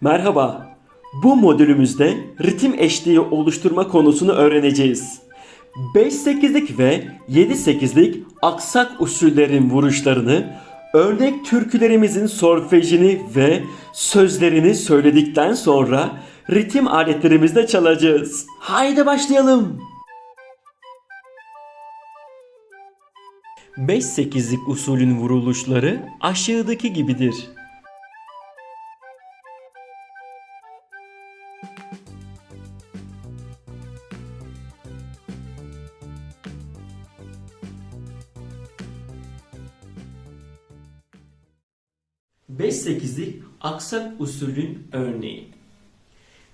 Merhaba. Bu modülümüzde ritim eşliği oluşturma konusunu öğreneceğiz. 5-8'lik ve 7-8'lik aksak usullerin vuruşlarını, örnek türkülerimizin solfejini ve sözlerini söyledikten sonra ritim aletlerimizle çalacağız. Haydi başlayalım. 5-8'lik usulün vuruluşları aşağıdaki gibidir. Beş sekizlik aksak usulün örneği.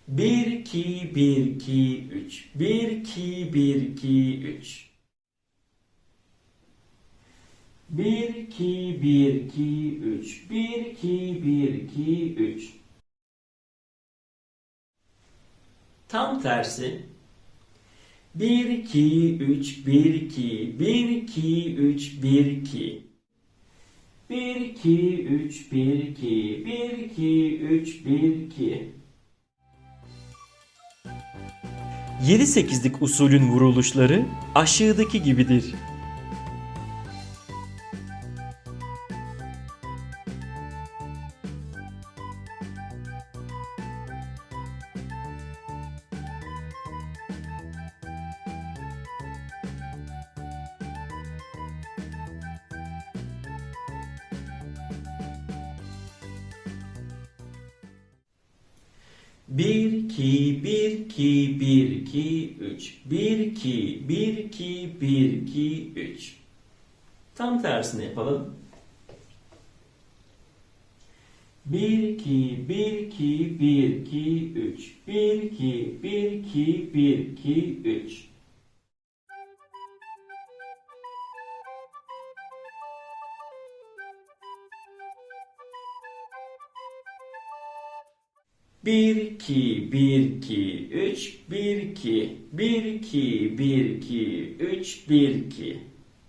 1 2 1 2 3 1 2 1 2 3 1 2 1 2 3 1 2 1 2 3 Tam tersi. 1 2 3 1 2 1 2 3 1 2 1 2 3 1 2 1 2 3 1 2 7-8'lik usulün vuruluşları aşağıdaki gibidir. Bir iki bir iki bir iki üç. Bir iki bir iki bir iki üç. Tam tersini yapalım. Bir iki bir iki bir iki üç. Bir iki bir iki bir iki üç 1 2 1 2 3 1 2 1 2 1 2 3 1 2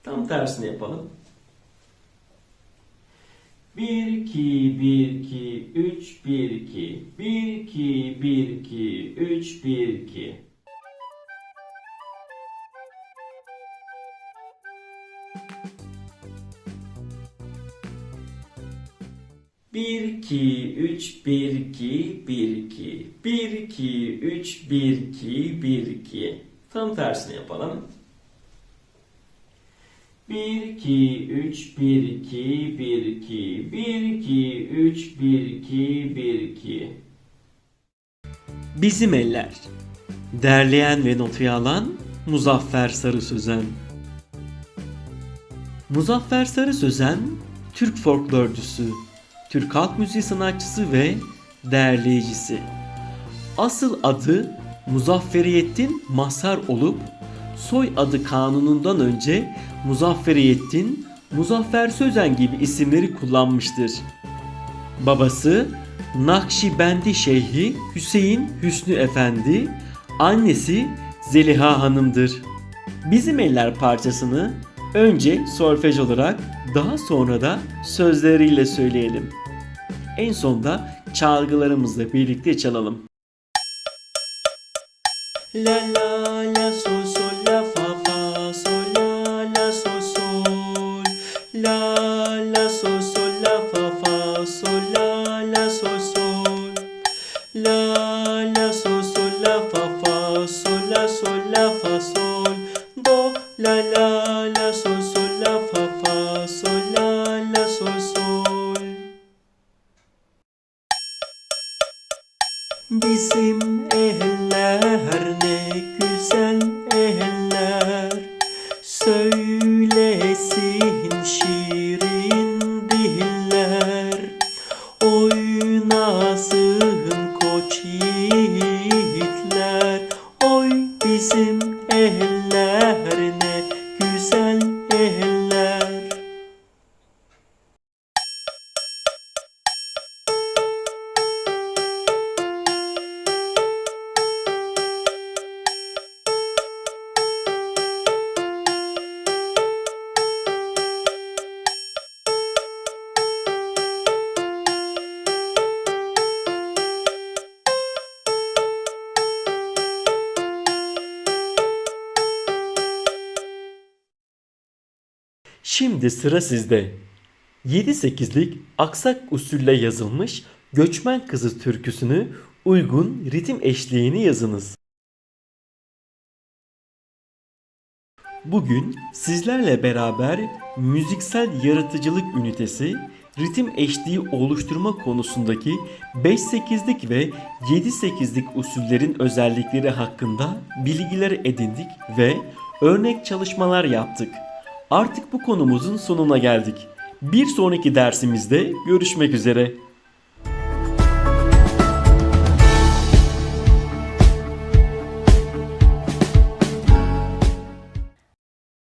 Tam tersini yapalım. 1 2 1 2 3 1 2 1 2 1 2 3 1 2 Thank you. 1 2 3 1 2 1 2 1 2 3 1 2 1 2 Tam tersini yapalım. 1 2 3 1 2 1 2 1 2 3 1 2 1 2 Bizim eller. Derleyen ve notuya alan Muzaffer Sarı Sözen. Muzaffer Sarı Sözen Türk folklorcusu Türk halk müziği sanatçısı ve derleyicisi. Asıl adı Muzafferiyettin Mazhar olup soy adı kanunundan önce Muzafferiyettin, Muzaffer Sözen gibi isimleri kullanmıştır. Babası Nakşibendi Şeyhi Hüseyin Hüsnü Efendi, annesi Zeliha Hanım'dır. Bizim Eller parçasını önce solfej olarak daha sonra da sözleriyle söyleyelim. En sonda çalgılarımızla birlikte çalalım. La la la sol sol la fa fa sol la la sol sol la la sol sol la fa fa sol la la sol sol la Bizim eller ne güzel eller Söylesin şirin diller. Oynasın koç yiğitler. Oy bizim eller Şimdi sıra sizde. 7-8'lik aksak usulle yazılmış Göçmen Kızı türküsünü uygun ritim eşliğini yazınız. Bugün sizlerle beraber müziksel yaratıcılık ünitesi ritim eşliği oluşturma konusundaki 5-8'lik ve 7-8'lik usullerin özellikleri hakkında bilgiler edindik ve örnek çalışmalar yaptık. Artık bu konumuzun sonuna geldik. Bir sonraki dersimizde görüşmek üzere.